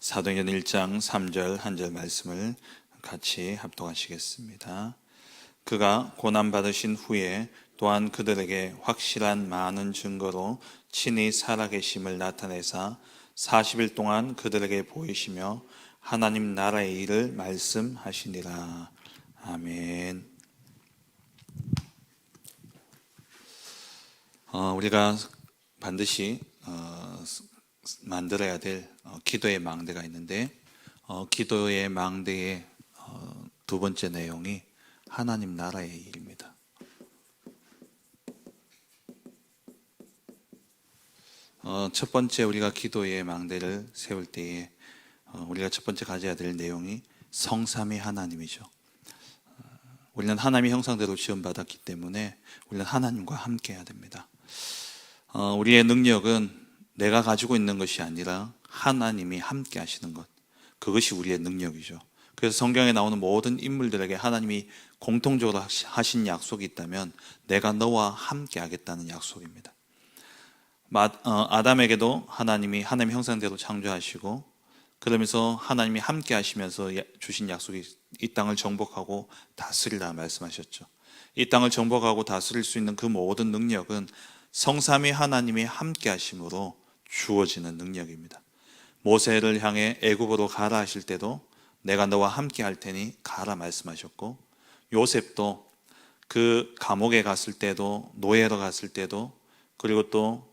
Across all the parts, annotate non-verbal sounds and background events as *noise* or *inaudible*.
사도행전 1장 3절 한 절 말씀을 같이 합독하시겠습니다. 그가 고난 받으신 후에 또한 그들에게 확실한 많은 증거로 친히 살아계심을 나타내사 40일 동안 그들에게 보이시며 하나님 나라의 일을 말씀하시니라. 아멘. 어, 우리가 반드시 어, 만들어야 될 어, 기도의 망대가 있는데 어, 기도의 망대의 어, 두 번째 내용이 하나님 나라의 일입니다. 어, 첫 번째 우리가 기도의 망대를 세울 때에 어, 우리가 첫 번째 가져야 될 내용이 성삼위 하나님이죠. 어, 우리는 하나님의 형상대로 지원받았기 때문에 우리는 하나님과 함께해야 됩니다. 어, 우리의 능력은 내가 가지고 있는 것이 아니라 하나님이 함께 하시는 것. 그것이 우리의 능력이죠. 그래서 성경에 나오는 모든 인물들에게 하나님이 공통적으로 하신 약속이 있다면 내가 너와 함께 하겠다는 약속입니다. 마- 어, 아담에게도 하나님이 하나님 형상대로 창조하시고 그러면서 하나님이 함께 하시면서 야- 주신 약속이 이 땅을 정복하고 다스리라 말씀하셨죠. 이 땅을 정복하고 다스릴 수 있는 그 모든 능력은 성삼위 하나님이 함께 하심으로 주어지는 능력입니다. 모세를 향해 애굽으로 가라 하실 때도 내가 너와 함께 할 테니 가라 말씀하셨고 요셉도 그 감옥에 갔을 때도 노예로 갔을 때도 그리고 또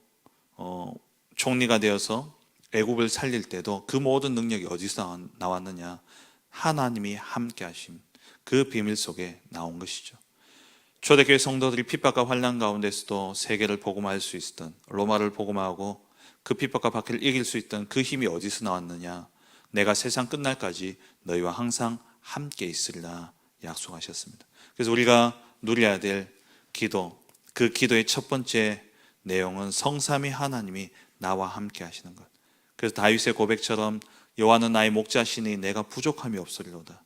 어, 총리가 되어서 애굽을 살릴 때도 그 모든 능력이 어디서 나왔느냐 하나님이 함께 하심 그 비밀 속에 나온 것이죠. 초대교회 성도들이 핍박과 환란 가운데서도 세계를 복음할 수 있었던 로마를 복음하고 그 핍박과 박해를 이길 수 있던 그 힘이 어디서 나왔느냐? 내가 세상 끝날까지 너희와 항상 함께 있으리라 약속하셨습니다. 그래서 우리가 누려야 될 기도, 그 기도의 첫 번째 내용은 성삼위 하나님이 나와 함께 하시는 것. 그래서 다윗의 고백처럼 여호와는 나의 목자시니 내가 부족함이 없으리로다.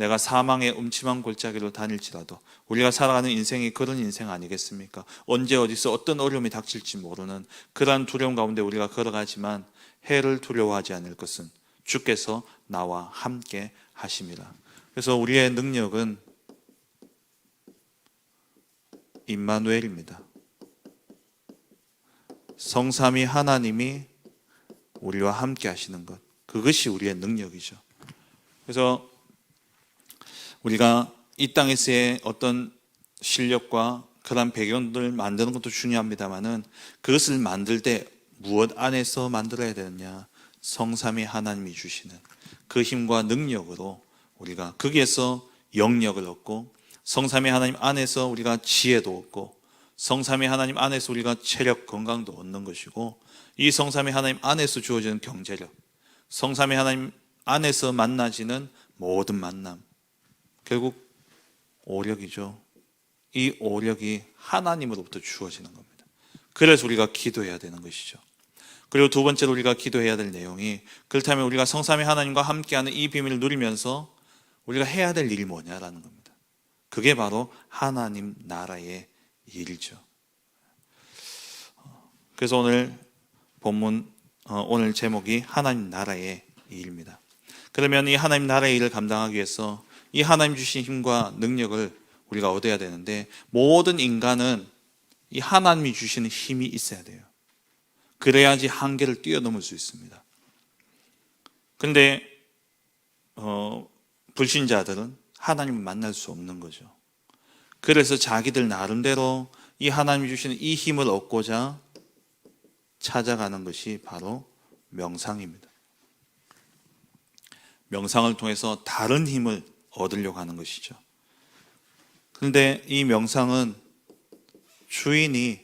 내가 사망의 음침한 골짜기로 다닐지라도 우리가 살아가는 인생이 그런 인생 아니겠습니까? 언제 어디서 어떤 어려움이 닥칠지 모르는 그러한 두려움 가운데 우리가 걸어가지만 해를 두려워하지 않을 것은 주께서 나와 함께 하심이라. 그래서 우리의 능력은 임마누엘입니다. 성삼위 하나님이 우리와 함께 하시는 것. 그것이 우리의 능력이죠. 그래서 우리가 이 땅에서의 어떤 실력과 그런 배경들을 만드는 것도 중요합니다만은 그것을 만들 때 무엇 안에서 만들어야 되느냐? 성삼위 하나님이 주시는 그 힘과 능력으로 우리가 거기에서 영력을 얻고 성삼위 하나님 안에서 우리가 지혜도 얻고 성삼위 하나님 안에서 우리가 체력 건강도 얻는 것이고 이 성삼위 하나님 안에서 주어지는 경제력 성삼위 하나님 안에서 만나지는 모든 만남 결국 오력이죠. 이 오력이 하나님으로부터 주어지는 겁니다. 그래서 우리가 기도해야 되는 것이죠. 그리고 두 번째로 우리가 기도해야 될 내용이 그렇다면 우리가 성삼위 하나님과 함께하는 이 비밀을 누리면서 우리가 해야 될 일이 뭐냐라는 겁니다. 그게 바로 하나님 나라의 일이죠. 그래서 오늘 본문 어, 오늘 제목이 하나님 나라의 일입니다. 그러면 이 하나님 나라의 일을 감당하기 위해서 이 하나님 주신 힘과 능력을 우리가 얻어야 되는데 모든 인간은 이 하나님이 주시는 힘이 있어야 돼요. 그래야지 한계를 뛰어넘을 수 있습니다. 근데 어, 불신자들은 하나님을 만날 수 없는 거죠. 그래서 자기들 나름대로 이 하나님이 주시는 이 힘을 얻고자 찾아가는 것이 바로 명상입니다. 명상을 통해서 다른 힘을 얻으려고 하는 것이죠. 그런데 이 명상은 주인이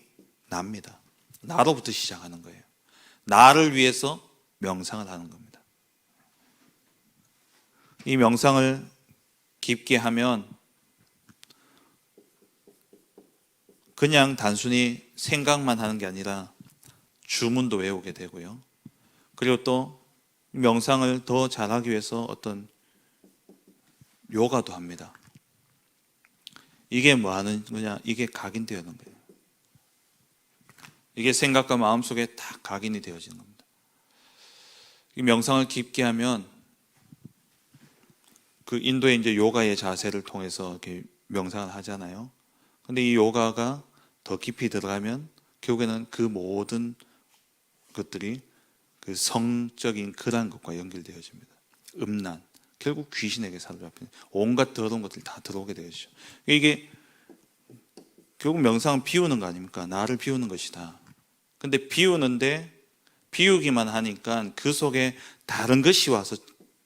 납니다. 나로부터 시작하는 거예요. 나를 위해서 명상을 하는 겁니다. 이 명상을 깊게 하면 그냥 단순히 생각만 하는 게 아니라 주문도 외우게 되고요. 그리고 또 명상을 더 잘하기 위해서 어떤 요가도 합니다. 이게 뭐 하는 거냐? 이게 각인되는 거예요. 이게 생각과 마음 속에 다 각인이 되어지는 겁니다. 이 명상을 깊게 하면 그 인도의 이제 요가의 자세를 통해서 이렇게 명상을 하잖아요. 근데 이 요가가 더 깊이 들어가면 결국에는 그 모든 것들이 그 성적인 그런 것과 연결되어집니다. 음란, 결국 귀신에게 사로잡히는 온갖 더러운 것들이 다 들어오게 되죠. 이게 결국 명상은 비우는 거 아닙니까? 나를 비우는 것이다. 근데 비우는데 비우기만 하니까 그 속에 다른 것이 와서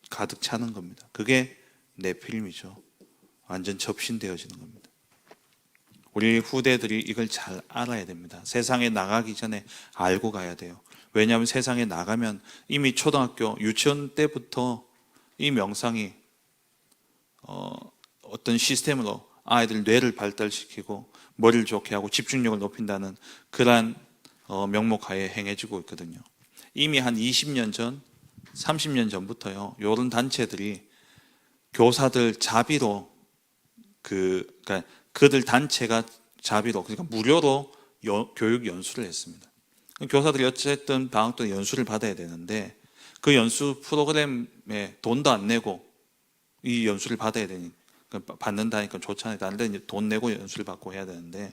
가득 차는 겁니다. 그게 내 필름이죠. 완전 접신되어지는 겁니다. 우리 후대들이 이걸 잘 알아야 됩니다. 세상에 나가기 전에 알고 가야 돼요. 왜냐하면 세상에 나가면 이미 초등학교, 유치원 때부터 이 명상이 어, 어떤 시스템으로 아이들 뇌를 발달시키고 머리를 좋게 하고 집중력을 높인다는 그러한 어, 명목하에 행해지고 있거든요. 이미 한 20년 전, 30년 전부터요. 이런 단체들이 교사들 자비로 그 그러니까 그들 단체가 자비로 그러니까 무료로 여- 교육 연수를 했습니다. 교사들이 어쨌든 방학 때 연수를 받아야 되는데 그 연수 프로그램에 돈도 안 내고 이 연수를 받아야 되니 그러니까 받는다니까 좋잖아요. 다른데 돈 내고 연수를 받고 해야 되는데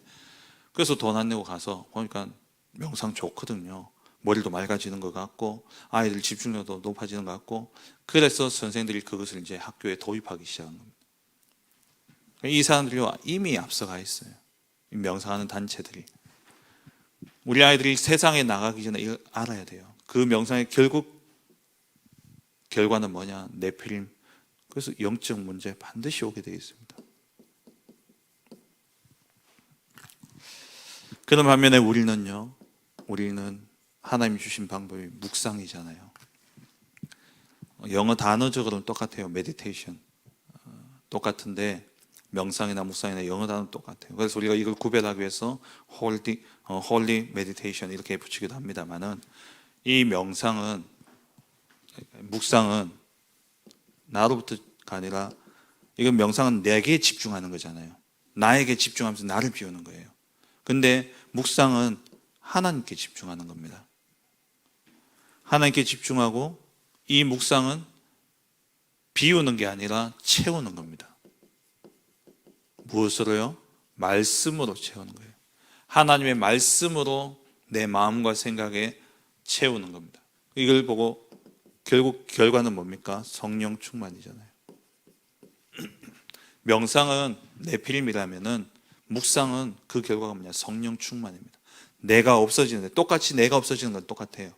그래서 돈 안 내고 가서 보니까 명상 좋거든요. 머리도 맑아지는 것 같고 아이들 집중력도 높아지는 것 같고 그래서 선생들이 그것을 이제 학교에 도입하기 시작한 겁니다. 이 사람들이 이미 앞서가 있어요. 이 명상하는 단체들이. 우리 아이들이 세상에 나가기 전에 이걸 알아야 돼요. 그 명상의 결국 결과는 뭐냐? 내필임. 그래서 영적 문제 반드시 오게 되어 있습니다. 그런 반면에 우리는요, 우리는 하나님 주신 방법이 묵상이잖아요. 영어 단어적으로는 똑같아요. 메디테이션. 어, 똑같은데 명상이나 묵상이나 영어 단어는 똑같아요. 그래서 우리가 이걸 구별하기 위해서 홀리 어, 홀리 메디테이션 이렇게 붙이기도 합니다만은 이 명상은 묵상은 나로부터가 아니라 이건 명상은 내게 집중하는 거잖아요. 나에게 집중하면서 나를 비우는 거예요. 근데 묵상은 하나님께 집중하는 겁니다. 하나님께 집중하고 이 묵상은 비우는 게 아니라 채우는 겁니다. 무엇으로요? 말씀으로 채우는 거예요. 하나님의 말씀으로 내 마음과 생각에 채우는 겁니다. 이걸 보고 결국 결과는 뭡니까? 성령 충만이잖아요. *clears throat* 명상은 내필임이라면은 묵상은 그 결과가 뭐냐? 성령 충만입니다. 내가 없어지는데 똑같이 내가 없어지는 건 똑같아요.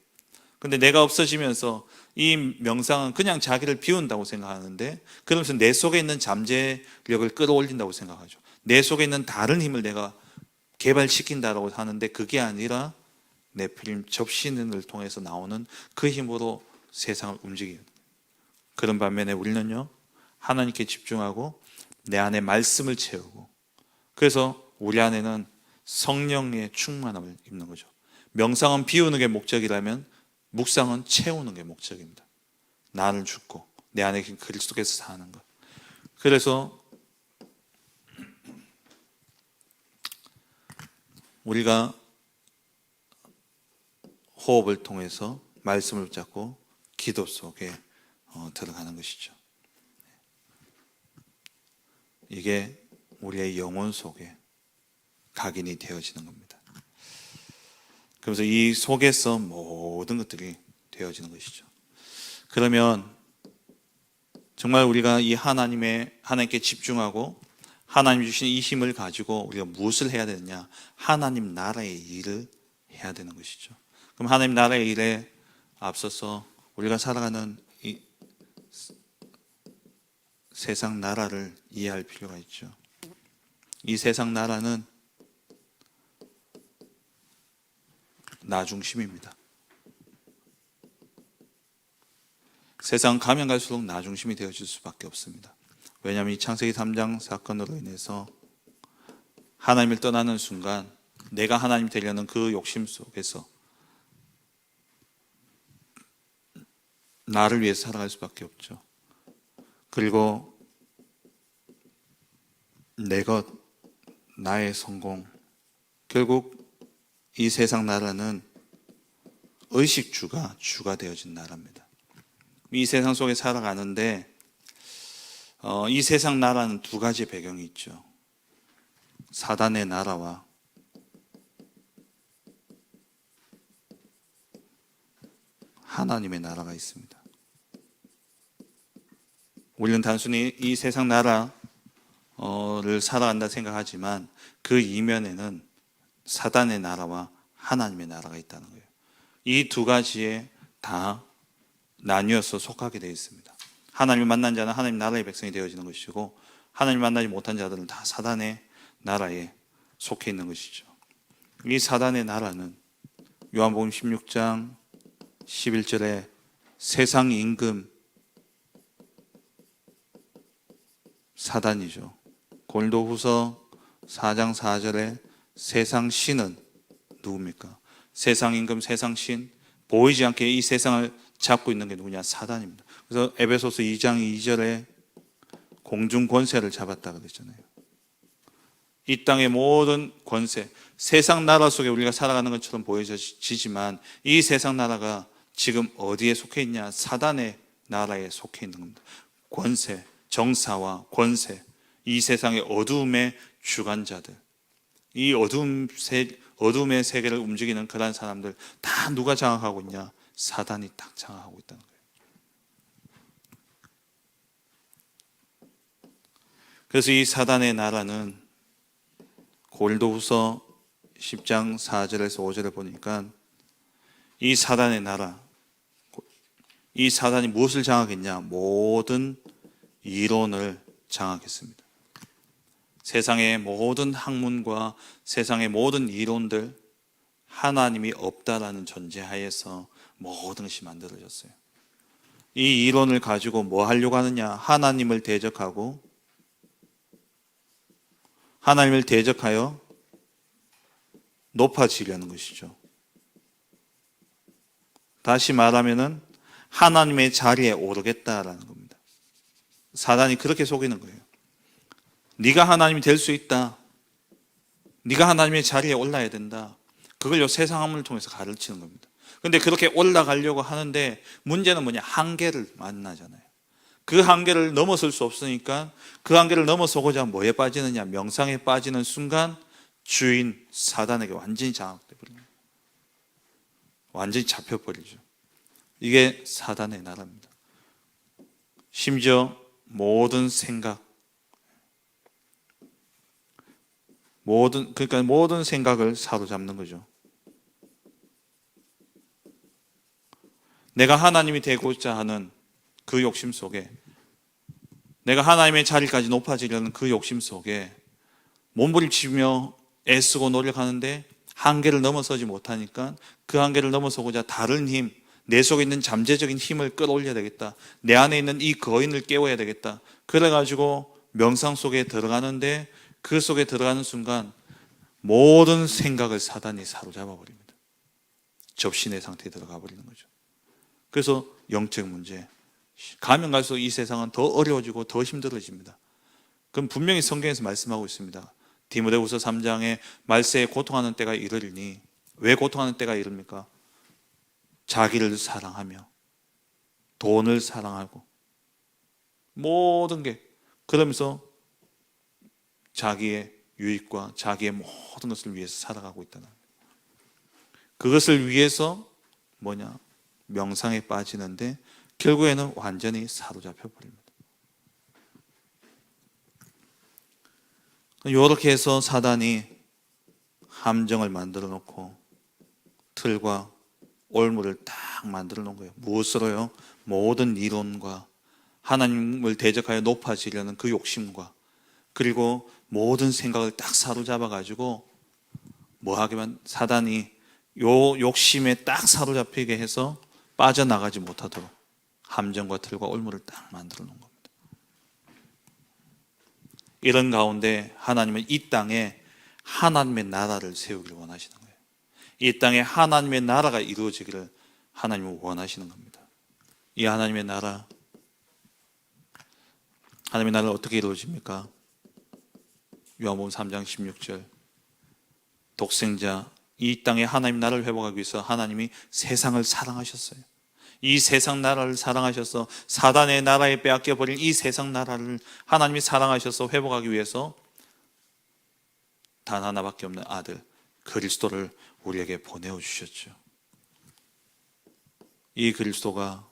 근데 내가 없어지면서 이 명상은 그냥 자기를 비운다고 생각하는데 그러면서 내 속에 있는 잠재력을 끌어올린다고 생각하죠. 내 속에 있는 다른 힘을 내가 개발시킨다고 하는데 그게 아니라 내 필름 접신을 통해서 나오는 그 힘으로 세상을 움직여요. 그런 반면에 우리는요 하나님께 집중하고 내 안에 말씀을 채우고 그래서 우리 안에는 성령의 충만함을 입는 거죠. 명상은 비우는 게 목적이라면 묵상은 채우는 게 목적입니다. 나를 죽고 내 안에 그리스도께서 사는 것. 그래서 우리가 호흡을 통해서 말씀을 붙잡고 기도 속에 어, 들어가는 것이죠. 이게 우리의 영혼 속에 각인이 되어지는 겁니다. 그래서 이 속에서 모든 것들이 되어지는 것이죠. 그러면 정말 우리가 이 하나님의 하나님께 집중하고 하나님 주신 이 힘을 가지고 우리가 무엇을 해야 되느냐? 하나님 나라의 일을 해야 되는 것이죠. 그럼 하나님 나라의 일에 앞서서 우리가 살아가는 이 세상 나라를 이해할 필요가 있죠. 이 세상 나라는 나 중심입니다. 세상 가면 갈수록 나 중심이 되어질 수밖에 없습니다. 왜냐하면 이 창세기 3장 사건으로 인해서 하나님을 떠나는 순간 내가 하나님 되려는 그 욕심 속에서 나를 위해 살아갈 수밖에 없죠. 그리고 내 것, 나의 성공, 결국 이 세상 나라는 의식주가 주가 되어진 나라입니다. 이 세상 속에 살아가는데 어, 이 세상 나라는 두 가지 배경이 있죠. 사단의 나라와 하나님의 나라가 있습니다. 우리는 단순히 이 세상 나라를 살아간다 생각하지만 그 이면에는 사단의 나라와 하나님의 나라가 있다는 거예요. 이 두 가지에 다 나뉘어서 속하게 되어 있습니다. 하나님을 만난 자는 하나님 나라의 백성이 되어지는 것이고 하나님을 만나지 못한 자들은 다 사단의 나라에 속해 있는 것이죠. 이 사단의 나라는 요한복음 16장 11절에 세상 임금 사단이죠. 골도후서 4장 4절에 세상 신은 누굽니까? 세상 임금, 세상 신 보이지 않게 이 세상을 잡고 있는 게 누구냐? 사단입니다. 그래서 에베소서 2장 2절에 공중 권세를 잡았다 그랬잖아요. 이 땅의 모든 권세, 세상 나라 속에 우리가 살아가는 것처럼 보여지지만 이 세상 나라가 지금 어디에 속해 있냐? 사단의 나라에 속해 있는 겁니다. 권세, 정사와 권세, 이 세상의 어두움의 주관자들, 이 어두움 세, 어둠의 세계를 움직이는 그러한 사람들 다 누가 장악하고 있냐? 사단이 딱 장악하고 있다는 거예요. 그래서 이 사단의 나라는 골도후서 10장 4절에서 5절에 보니까 이 사단의 나라 이 사단이 무엇을 장악했냐? 모든 이론을 장악했습니다. 세상의 모든 학문과 세상의 모든 이론들 하나님이 없다라는 전제하에서 모든 것이 만들어졌어요. 이 이론을 가지고 뭐 하려고 하느냐? 하나님을 대적하고 하나님을 대적하여 높아지려는 것이죠. 다시 말하면은 하나님의 자리에 오르겠다라는 겁니다. 사단이 그렇게 속이는 거예요. 네가 하나님이 될 수 있다. 네가 하나님의 자리에 올라야 된다. 그걸 요 세상 학문을 통해서 가르치는 겁니다. 근데 그렇게 올라가려고 하는데 문제는 뭐냐? 한계를 만나잖아요. 그 한계를 넘어설 수 없으니까 그 한계를 넘어서고자 뭐에 빠지느냐? 명상에 빠지는 순간 주인 사단에게 완전히 장악돼 버립니다. 완전히 잡혀 버리죠. 이게 사단의 나라입니다. 심지어 모든 생각 모든 그러니까 모든 생각을 사로잡는 거죠. 내가 하나님이 되고자 하는 그 욕심 속에 내가 하나님의 자리까지 높아지려는 그 욕심 속에 몸부림치며 애쓰고 노력하는데 한계를 넘어서지 못하니까 그 한계를 넘어서고자 다른 힘, 내 속에 있는 잠재적인 힘을 끌어올려야 되겠다. 내 안에 있는 이 거인을 깨워야 되겠다. 그래가지고 명상 속에 들어가는데 그 속에 들어가는 순간 모든 생각을 사단이 사로잡아 버립니다. 접신의 상태에 들어가 버리는 거죠. 그래서 영적 문제. 가면 갈수록 이 세상은 더 어려워지고 더 힘들어집니다. 그럼 분명히 성경에서 말씀하고 있습니다. 디모데후서 3장에 말세에 고통하는 때가 이르리니 왜 고통하는 때가 이릅니까? 자기를 사랑하며 돈을 사랑하고 모든 게 그러면서 자기의 유익과 자기의 모든 것을 위해서 살아가고 있다는 그것을 위해서 뭐냐 명상에 빠지는데 결국에는 완전히 사로잡혀 버립니다. 이렇게 해서 사단이 함정을 만들어 놓고 틀과 올무를 딱 만들어 놓은 거예요. 무엇으로요? 모든 이론과 하나님을 대적하여 높아지려는 그 욕심과 그리고 모든 생각을 딱 사로잡아 가지고 뭐 하기만 사단이 요 욕심에 딱 사로잡히게 해서 빠져나가지 못하도록 함정과 틀과 올무를 딱 만들어 놓은 겁니다. 이런 가운데 하나님은 이 땅에 하나님의 나라를 세우기를 원하시는 거예요. 이 땅에 하나님의 나라가 이루어지기를 하나님은 원하시는 겁니다. 이 하나님의 나라, 하나님의 나라는 어떻게 이루어집니까? 요한복음 3장 16절 독생자 이 땅에 하나님 나라를 회복하기 위해서 하나님이 세상을 사랑하셨어요. 이 세상 나라를 사랑하셔서 사단의 나라에 빼앗겨 버린 이 세상 나라를 하나님이 사랑하셔서 회복하기 위해서 단 하나밖에 없는 아들 그리스도를 우리에게 보내어 주셨죠. 이 그리스도가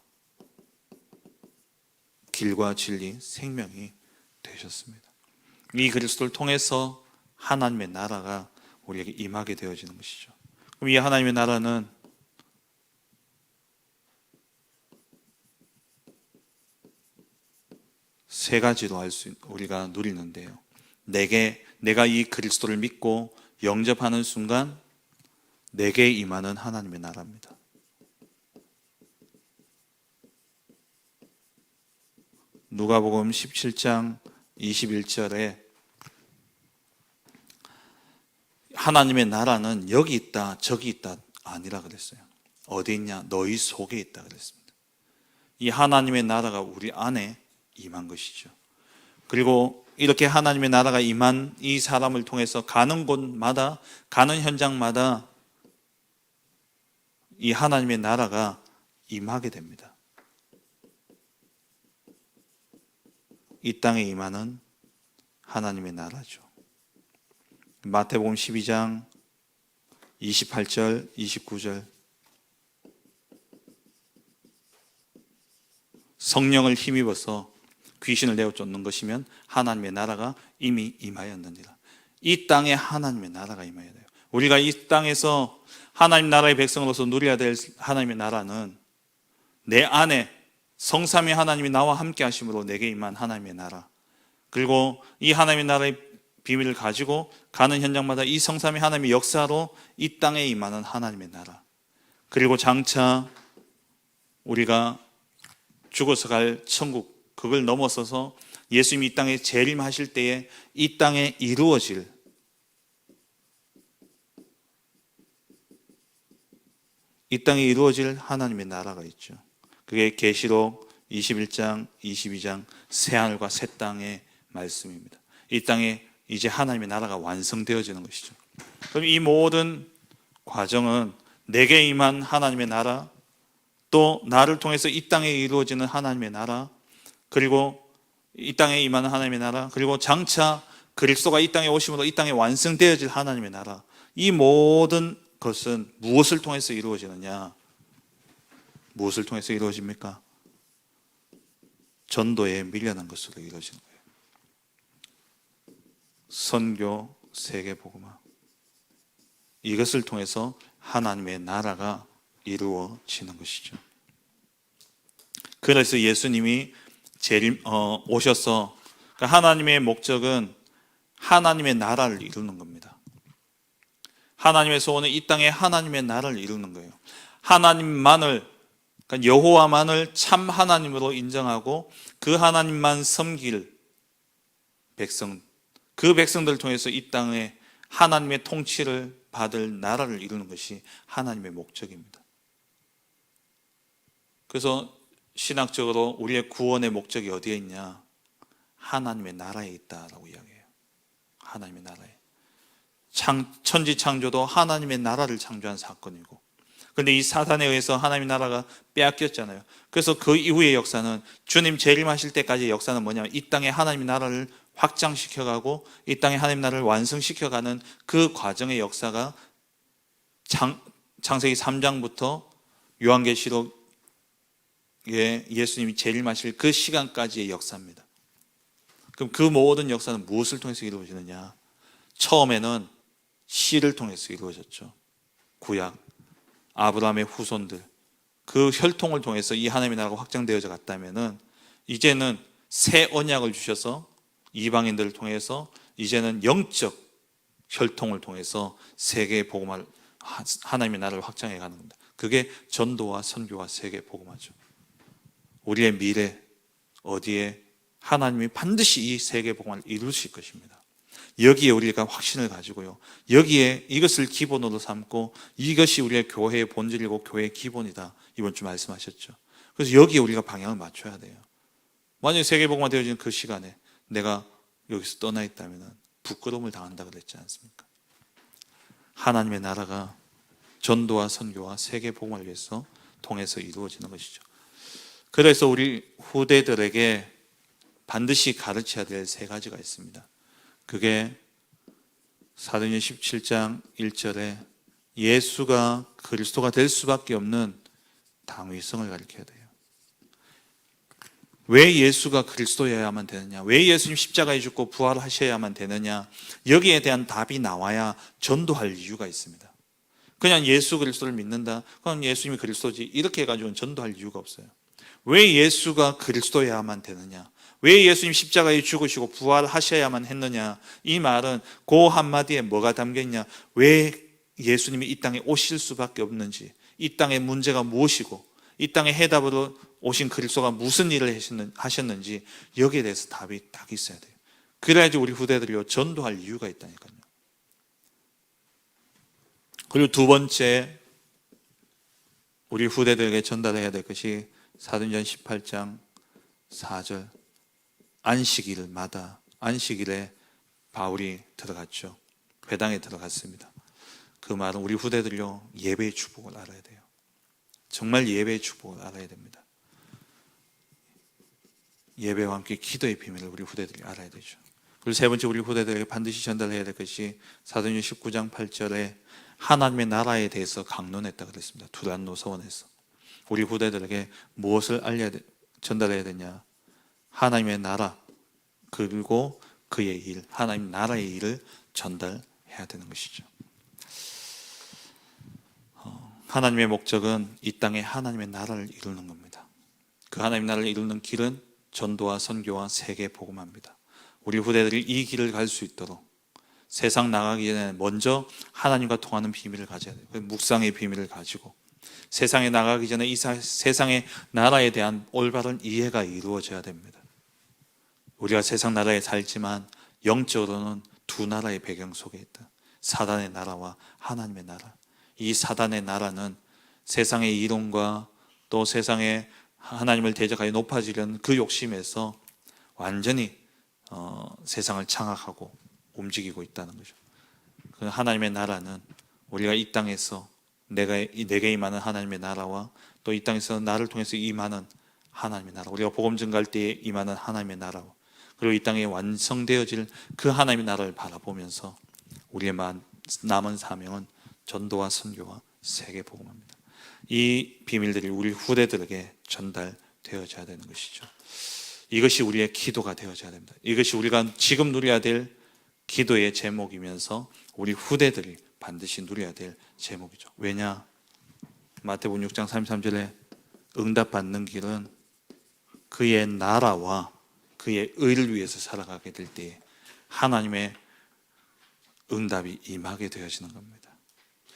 길과 진리, 생명이 되셨습니다. 이 그리스도를 통해서 하나님의 나라가 우리에게 임하게 되어지는 것이죠. 그럼 이 하나님의 나라는 세 가지로 할수 우리가 누리는데요. 내게 내가 이 그리스도를 믿고 영접하는 순간 내게 임하는 하나님의 나라입니다. 누가복음 17장 21절에 하나님의 나라는 여기 있다, 저기 있다 아니라 그랬어요. 어디 있냐? 너희 속에 있다 그랬습니다. 이 하나님의 나라가 우리 안에 임한 것이죠. 그리고 이렇게 하나님의 나라가 임한 이 사람을 통해서 가는 곳마다 가는 현장마다 이 하나님의 나라가 임하게 됩니다. 이 땅에 임하는 하나님의 나라죠. 마태복음 12장 28절, 29절 성령을 힘입어서 귀신을 내어 쫓는 것이면 하나님의 나라가 이미 임하였느니라. 이 땅에 하나님의 나라가 임해야 돼요. 우리가 이 땅에서 하나님 나라의 백성으로서 누려야 될 하나님의 나라는 내 안에 성삼위 하나님이 나와 함께 하심으로 내게 임한 하나님의 나라. 그리고 이 하나님의 나라의 비밀을 가지고 가는 현장마다 이 성삼위 하나님의 역사로 이 땅에 임하는 하나님의 나라. 그리고 장차 우리가 죽어서 갈 천국 그걸 넘어서서 예수님이 이 땅에 재림하실 때에 이 땅에 이루어질 이 땅에 이루어질 하나님의 나라가 있죠. 그게 계시록 21장, 22장 새 하늘과 새 땅의 말씀입니다. 이 땅에 이제 하나님의 나라가 완성되어지는 것이죠. 그럼 이 모든 과정은 내게 임한 하나님의 나라, 또 나를 통해서 이 땅에 이루어지는 하나님의 나라, 그리고 이 땅에 임하는 하나님의 나라, 그리고 장차 그리스도가 이 땅에 오심으로 이 땅에 완성되어질 하나님의 나라. 이 모든 것은 무엇을 통해서 이루어지느냐? 무엇을 통해서 이루어집니까? 전도에 밀려난 것으로 이루어지는 거예요. 선교, 세계 복음화. 이것을 통해서 하나님의 나라가 이루어지는 것이죠. 그래서 예수님이 재림 어, 오셔서 그러니까 하나님의 목적은 하나님의 나라를 이루는 겁니다. 하나님의 소원은 이 땅에 하나님의 나라를 이루는 거예요. 하나님만을 그러니까 여호와만을 참 하나님으로 인정하고 그 하나님만 섬길 백성 그 백성들을 통해서 이 땅에 하나님의 통치를 받을 나라를 이루는 것이 하나님의 목적입니다. 그래서 신학적으로 우리의 구원의 목적이 어디에 있냐? 하나님의 나라에 있다라고 이야기해요. 하나님의 나라에. 창, 천지 창조도 하나님의 나라를 창조한 사건이고. 근데 이 사단에 의해서 하나님의 나라가 빼앗겼잖아요. 그래서 그 이후의 역사는 주님 재림하실 때까지의 역사는 뭐냐면 이 땅에 하나님의 나라를 확장시켜가고 이 땅에 하나님 나라를 완성시켜가는 그 과정의 역사가 장, 창세기 3장부터 요한계시록 예, 예수님이 재림하실 그 시간까지의 역사입니다. 그럼 그 모든 역사는 무엇을 통해서 이루어지느냐? 처음에는 씨를 통해서 이루어졌죠. 구약, 아브라함의 후손들, 그 혈통을 통해서 이 하나님의 나라가 확장되어져 갔다면은 이제는 새 언약을 주셔서 이방인들을 통해서 이제는 영적 혈통을 통해서 세계 복음을 하나님의 나라를 확장해 가는 겁니다. 그게 전도와 선교와 세계 복음화죠. 우리의 미래 어디에 하나님이 반드시 이 세계 복음을 이루실 것입니다. 여기에 우리가 확신을 가지고요. 여기에 이것을 기본으로 삼고 이것이 우리의 교회의 본질이고 교회의 기본이다. 이번 주 말씀하셨죠. 그래서 여기에 우리가 방향을 맞춰야 돼요. 만약에 세계복음화 되어지는 그 시간에 내가 여기서 떠나 있다면 부끄러움을 당한다 그랬지 않습니까? 하나님의 나라가 전도와 선교와 세계복음을 위해서 통해서 이루어지는 것이죠. 그래서 우리 후대들에게 반드시 가르쳐야 될 세 가지가 있습니다. 그게 사도행전 17장 1절에 예수가 그리스도가 될 수밖에 없는 당위성을 가르쳐야 돼요. 왜 예수가 그리스도여야만 되느냐? 왜 예수님 십자가에 죽고 부활하셔야만 되느냐? 여기에 대한 답이 나와야 전도할 이유가 있습니다. 그냥 예수 그리스도를 믿는다. 그럼 예수님이 그리스도지. 이렇게 해가지고는 전도할 이유가 없어요. 왜 예수가 그리스도여야만 되느냐? 왜 예수님 십자가에 죽으시고 부활하셔야만 했느냐? 이 말은 그 한마디에 뭐가 담겨 있냐? 왜 예수님이 이 땅에 오실 수밖에 없는지, 이 땅의 문제가 무엇이고, 이 땅의 해답으로 오신 그리스도가 무슨 일을 하셨는- 하셨는지 여기에 대해서 답이 딱 있어야 돼요. 그래야지 우리 후대들이요 전도할 이유가 있다니까요. 그리고 두 번째 우리 후대들에게 전달해야 될 것이 사도행전 18장 4절 안식일마다 안식일에 바울이 들어갔죠. 회당에 들어갔습니다. 그 말은 우리 후대들요 예배의 축복을 알아야 돼요. 정말 예배의 축복을 알아야 됩니다. 예배와 함께 기도의 비밀을 우리 후대들이 알아야 되죠. 그리고 세 번째 우리 후대들에게 반드시 전달해야 될 것이 사도행전 19장 8절에 하나님의 나라에 대해서 강론했다 그랬습니다. 두란노 서원에서 우리 후대들에게 무엇을 알려야 돼, 전달해야 되냐? 하나님의 나라 그리고 그의 일, 하나님 나라의 일을 전달해야 되는 것이죠. 어, 하나님의 목적은 이 땅에 하나님의 나라를 이루는 겁니다. 그 하나님 나라를 이루는 길은 전도와 선교와 세계 복음합니다. 우리 후대들이 이 길을 갈 수 있도록 세상 나가기 전에 먼저 하나님과 통하는 비밀을 가져야 돼요. 그 묵상의 비밀을 가지고 세상에 나가기 전에 이 사- 세상의 나라에 대한 올바른 이해가 이루어져야 됩니다. 우리가 세상 나라에 살지만 영적으로는 두 나라의 배경 속에 있다. 사단의 나라와 하나님의 나라. 이 사단의 나라는 세상의 이론과 또 세상의 하나님을 대적하여 높아지려는 그 욕심에서 완전히 어, 세상을 장악하고 움직이고 있다는 거죠. 그 하나님의 나라는 우리가 이 땅에서 내가 이- 내게 임하는 하나님의 나라와 또 이 땅에서 나를 통해서 임하는 하나님의 나라, 우리가 복음 전갈 때에 임하는 하나님의 나라와 그리고 이 땅에 완성되어질 그 하나님의 나라를 바라보면서 우리의 만- 남은 사명은 전도와 선교와 세계 복음합니다. 이 비밀들이 우리 후대들에게 전달되어져야 되는 것이죠. 이것이 우리의 기도가 되어져야 됩니다. 이것이 우리가 지금 누려야 될 기도의 제목이면서 우리 후대들이 반드시 누려야 될 제목이죠. 왜냐? 마태복음 6장 33절에 응답받는 길은 그의 나라와 그의 의를 위해서 살아가게 될 때 하나님의 응답이 임하게 되어지는 겁니다.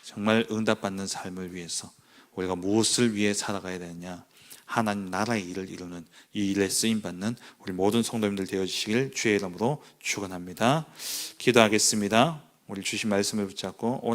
정말 응답받는 삶을 위해서 우리가 무엇을 위해 살아가야 되느냐? 하나님 나라의 일을 이루는 이 일에 쓰임 받는 우리 모든 성도님들 되어 주시길 주의 이름으로 축원합니다. 기도하겠습니다. 우리 주신 말씀을 붙잡고 오늘